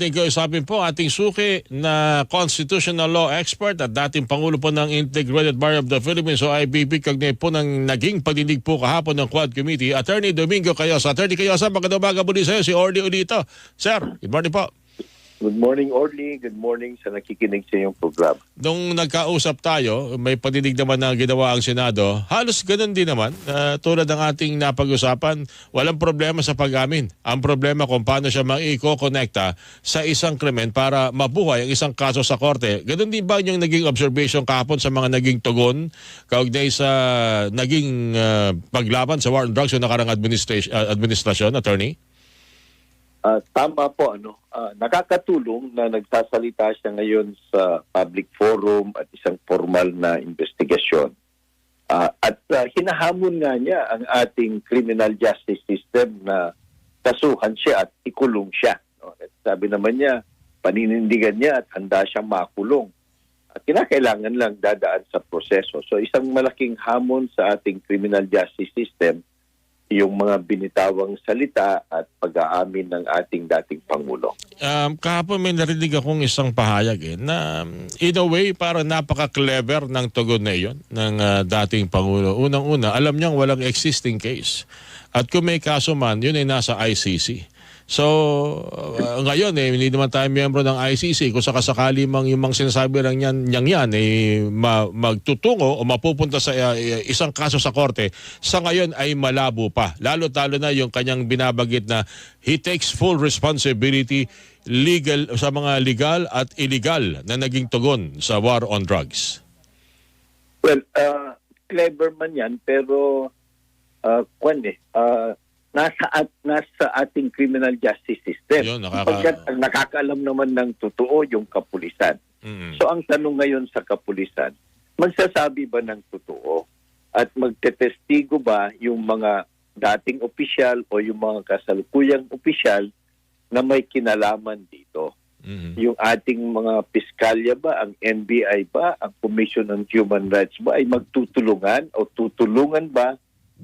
ating kausapin po ating suki na constitutional law expert at dating Pangulo po ng Integrated Bar of the Philippines o IBP kagnay po ng naging pagdinig po kahapon ng Quad Committee, Attorney Domingo Cayosa. Attorney Cayosa, magandang umaga muli sa iyo, si Orly Ulito. Sir, good morning po. Good morning, Orly. Good morning sa nakikinig sa iyong program. Nung nagkausap tayo, may paninig naman na ginawa ang Senado. Halos ganun din naman. Uh, tulad ng ating napag-usapan, walang problema sa pag-amin. Ang problema kung paano siya maiko-connecta sa isang krimen para mabuhay ang isang kaso sa korte. Ganun din ba yung naging observation kahapon sa mga naging tugon kaugnay sa naging uh, paglaban sa war on drugs o nakarang administration, uh, administrasyon, attorney? Uh, tama po, ano, uh, nakakatulong na nagsasalita siya ngayon sa public forum at isang formal na investigasyon. Uh, at uh, hinahamon nga niya ang ating criminal justice system na kasuhan siya at ikulong siya. No? At sabi naman niya, paninindigan niya at handa siyang makulong. At kinakailangan lang dadaan sa proseso. So isang malaking hamon sa ating criminal justice system yung mga binitawang salita at pag-aamin ng ating dating Pangulo. Um, kahapon may narinig akong isang pahayag eh, na um, in a way parang napaka-clever ng tugon na iyon ng uh, dating Pangulo. Unang-una, alam niyang walang existing case. At kung may kaso man, yun ay nasa ICC. So, uh, ngayon eh, hindi naman tayo miyembro ng ICC. Kung sakasakali mang yung mga sinasabi lang yan, yang yan, eh, ma- magtutungo o mapupunta sa uh, isang kaso sa korte, sa ngayon ay malabo pa. Lalo-talo na yung kanyang binabagit na he takes full responsibility legal sa mga legal at illegal na naging tugon sa war on drugs. Well, uh, clever man yan, pero uh, kwan eh, uh, nasa at nasa ating criminal justice system. Yun, nakaka- Pagkat ang nakakaalam naman ng totoo yung kapulisan. Mm. So ang tanong ngayon sa kapulisan, magsasabi ba ng totoo? At magtetestigo ba yung mga dating opisyal o yung mga kasalukuyang opisyal na may kinalaman dito? Mm. Yung ating mga piskalya ba, ang NBI ba, ang Commission on Human Rights ba ay magtutulungan o tutulungan ba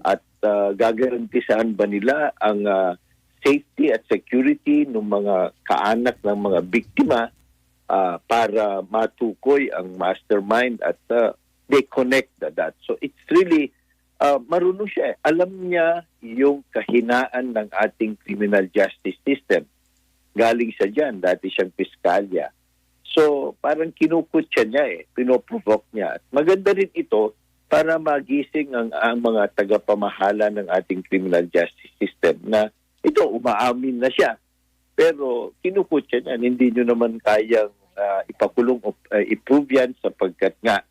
at uh, gagarantisahan ba nila ang uh, safety at security ng mga kaanak ng mga biktima uh, para matukoy ang mastermind at uh, they connect the dots. So it's really uh, marunong siya. eh. Alam niya yung kahinaan ng ating criminal justice system. Galing siya dyan, dati siyang piskalya. So parang kinukutya niya eh, pinoprovoke niya. Maganda rin ito para magising ang, ang mga tagapamahala ng ating criminal justice system na ito, umaamin na siya. Pero kinukutya niya, hindi nyo naman kayang uh, ipakulong o uh, i-prove yan sapagkat nga,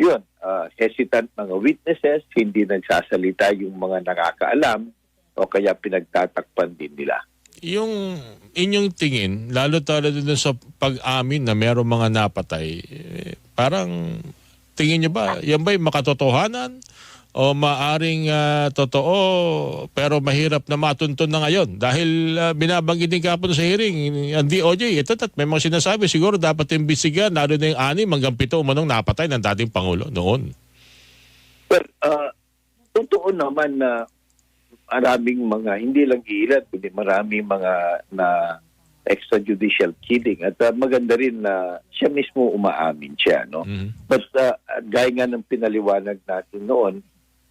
yun, uh, hesitant mga witnesses, hindi nagsasalita yung mga nakakaalam o kaya pinagtatakpan din nila. Yung inyong tingin, lalo talo dun sa pag-amin na merong mga napatay, eh, parang tingin nyo ba, yan ba'y makatotohanan? O maaring ah, totoo pero mahirap na matuntun na ngayon? Dahil uh, binabanggit din kapon sa hearing, ang DOJ, ito tat, may mga sinasabi, siguro dapat imbisigan, lalo na yung anim hanggang pito umanong napatay ng dating Pangulo noon. Well, uh, totoo naman na maraming mga, hindi lang ilan, kundi maraming mga na extrajudicial killing. At uh, maganda rin na siya mismo umaamin siya. No? Mhm. But uh, gaya nga ng pinaliwanag natin noon,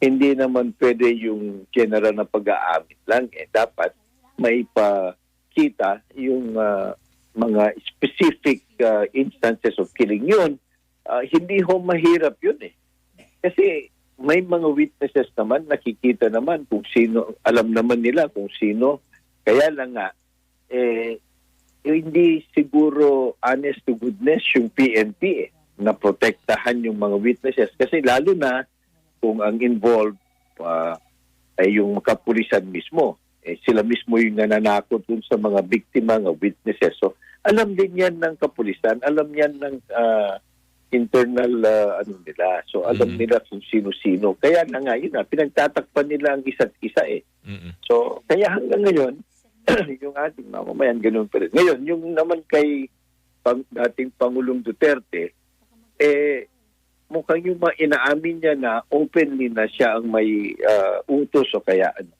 hindi naman pwede yung general na pag-aamin lang. Eh. Dapat may pakita yung uh, mga specific uh, instances of killing yun. Uh, hindi ho mahirap yun eh. Kasi may mga witnesses naman, nakikita naman kung sino, alam naman nila kung sino. Kaya lang nga, eh, hindi siguro honest to goodness yung PNP eh, na protektahan yung mga witnesses. Kasi lalo na kung ang involved ah, ay yung kapulisan mismo. Eh, sila mismo yung nananakot dun sa mga biktima ng witnesses. So, alam din yan ng kapulisan, alam yan ng ah, internal ah, ano nila. So, alam Mhm. nila kung sino-sino. Kaya na nga, yun na, pinagtatakpan nila ang isa't isa eh. Mhm. So, kaya hanggang ngayon, yung ating mamamayan, ganun pa rin. Ngayon, yung naman kay pang, dating Pangulong Duterte, eh, mukhang yung inaamin niya na openly na siya ang may ah, utos o kaya ano,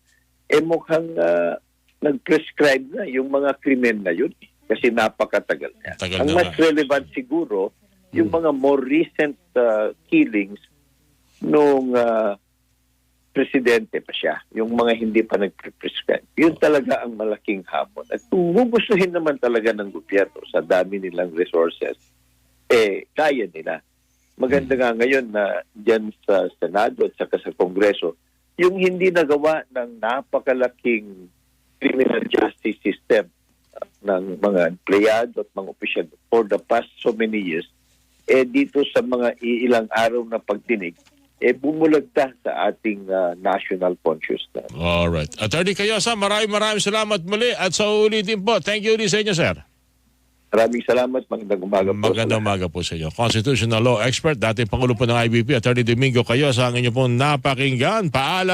eh mukhang ah, nag-prescribe na yung mga krimen na yun. kasi napakatagal na. Tagal Ang mas relevant siguro, yung mga more recent uh, killings nung uh, presidente pa siya, yung mga hindi pa nag-prescribe. Yun talaga ang malaking hamon. At kung gugustuhin naman talaga ng gobyerno sa dami nilang resources, eh, kaya nila. Maganda nga ngayon na dyan sa Senado at saka sa Kongreso, yung hindi nagawa ng napakalaking criminal justice system uh, ng mga empleyado at mga opisyal for the past so many years, eh dito sa mga ilang araw na pagdinig, eh bumulagta sa ating uh, national consciousness. Alright. Attorney Cayosa, maraming maraming salamat muli at sa ulitin po. Thank you ulit sa inyo, sir. Maraming salamat, magandang umaga po. Magandang umaga po sa inyo. Constitutional Law Expert, dating Pangulo po ng IBP, Attorney Domingo Cayosa, ang inyo pong napakinggan. Paalam.